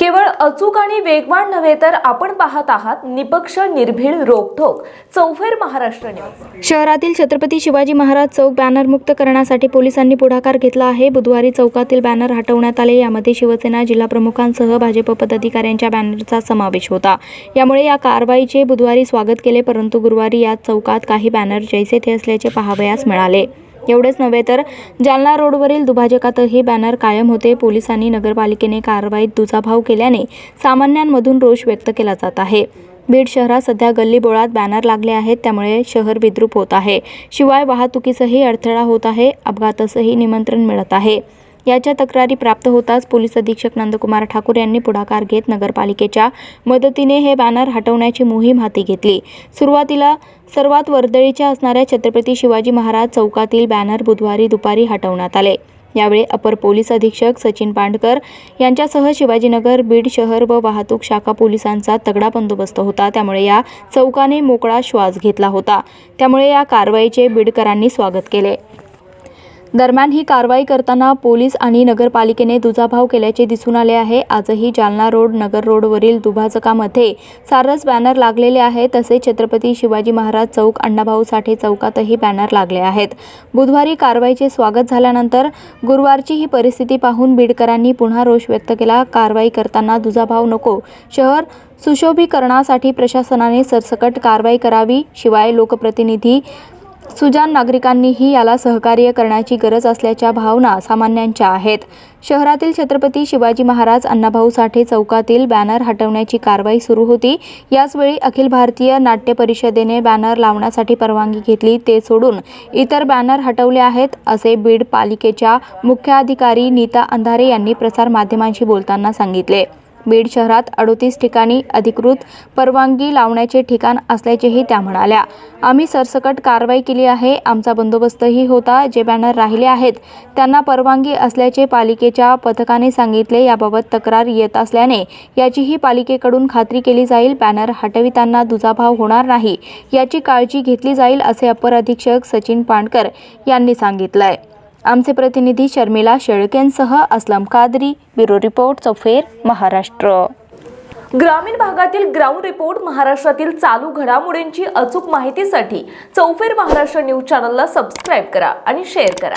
केवळ अचूक आणि वेगवान नव्हे तर आपण पाहत आहात निपक्ष निर्भीड रोखोक चौफेर महाराष्ट्र न्यूज. शहरातील छत्रपती शिवाजी महाराज चौक बॅनर मुक्त करण्यासाठी पोलिसांनी पुढाकार घेतला आहे. बुधवारी चौकातील बॅनर हटवण्यात आले. यामध्ये शिवसेना जिल्हा प्रमुखांसह भाजप पदाधिकाऱ्यांच्या बॅनरचा समावेश होता. यामुळे या कारवाईचे बुधवारी स्वागत केले परंतु गुरुवारी या चौकात काही बॅनर जैसे थे असल्याचे पाहावयास मिळाले. एवढेच नव्हे तर जालना रोडवरील दुभाजकातही बॅनर कायम होते. पोलिसांनी नगरपालिकेने कारवाईत दुजाभाव केल्याने सामान्यांमधून रोष व्यक्त केला जात आहे. बीड शहरात सध्या गल्लीबोळात बॅनर लागले आहेत. त्यामुळे शहर विद्रूप होत आहे. शिवाय वाहतुकीसही अडथळा होत आहे. अपघातासही निमंत्रण मिळत आहे. याच्या तक्रारी प्राप्त होताच पोलीस अधीक्षक नंदकुमार ठाकूर यांनी पुढाकार घेत नगरपालिकेच्या मदतीने हे बॅनर हटवण्याची मोहीम हाती घेतली. सुरुवातीला सर्वात वर्दळीच्या असणाऱ्या छत्रपती शिवाजी महाराज चौकातील बॅनर बुधवारी दुपारी हटवण्यात आले. यावेळी अपर पोलीस अधीक्षक सचिन पांडकर यांच्यासह शिवाजीनगर बीड शहर व वाहतूक शाखा पोलिसांचा तगडा बंदोबस्त होता. त्यामुळे या चौकाने मोकळा श्वास घेतला होता. त्यामुळे या कारवाईचे बीडकरांनी स्वागत केले. दरम्यान ही कारवाई करताना पोलीस आणि नगरपालिकेने दुजाभाव केल्याचे दिसून आले आहे. आजही जालना रोड नगर रोडवरील दुभाजकामध्ये सारस बॅनर लागलेले आहे. तसेच छत्रपती शिवाजी महाराज चौक अण्णाभाऊ साठे चौकातही बॅनर लागले आहेत. बुधवारी कारवाईचे स्वागत झाल्यानंतर गुरुवारची ही परिस्थिती पाहून बीडकरांनी पुन्हा रोष व्यक्त केला. कारवाई करताना दुजाभाव नको. शहर सुशोभीकरणासाठी प्रशासनाने सरसकट कारवाई करावी. शिवाय लोकप्रतिनिधी सुजान नागरिकांनीही याला सहकार्य करण्याची गरज असल्याच्या भावना सामान्यांच्या आहेत. शहरातील छत्रपती शिवाजी महाराज अण्णाभाऊ साठे चौकातील बॅनर हटवण्याची कारवाई सुरू होती. याचवेळी अखिल भारतीय नाट्य परिषदेने बॅनर लावण्यासाठी परवानगी घेतली. ते सोडून इतर बॅनर हटवले आहेत असे बीड पालिकेच्या मुख्याधिकारी नीता अंधारे यांनी प्रसारमाध्यमांशी बोलताना सांगितले. बीड शहरात अडोतीस ठिकाणी अधिकृत परवानगी लावण्याचे ठिकाण असल्याचेही त्या म्हणाल्या. आम्ही सरसकट कारवाई केली आहे. आमचा बंदोबस्तही होता. जे बॅनर राहिले आहेत त्यांना परवानगी असल्याचे पालिकेच्या पथकाने सांगितले. याबाबत तक्रार येत असल्याने याचीही पालिकेकडून खात्री केली जाईल. बॅनर हटविताना दुजाभाव होणार नाही. याची काळजी घेतली जाईल असे अपर अधीक्षक सचिन पांडकर यांनी सांगितलं आहे आमचे प्रतिनिधी शर्मिला शेळकेंसह असलम कादरी ब्युरो रिपोर्ट चौफेर महाराष्ट्र. ग्रामीण भागातील ग्राउंड रिपोर्ट महाराष्ट्रातील चालू घडामोडींची अचूक माहितीसाठी चौफेर महाराष्ट्र न्यूज चॅनलला सबस्क्राईब करा आणि शेअर करा.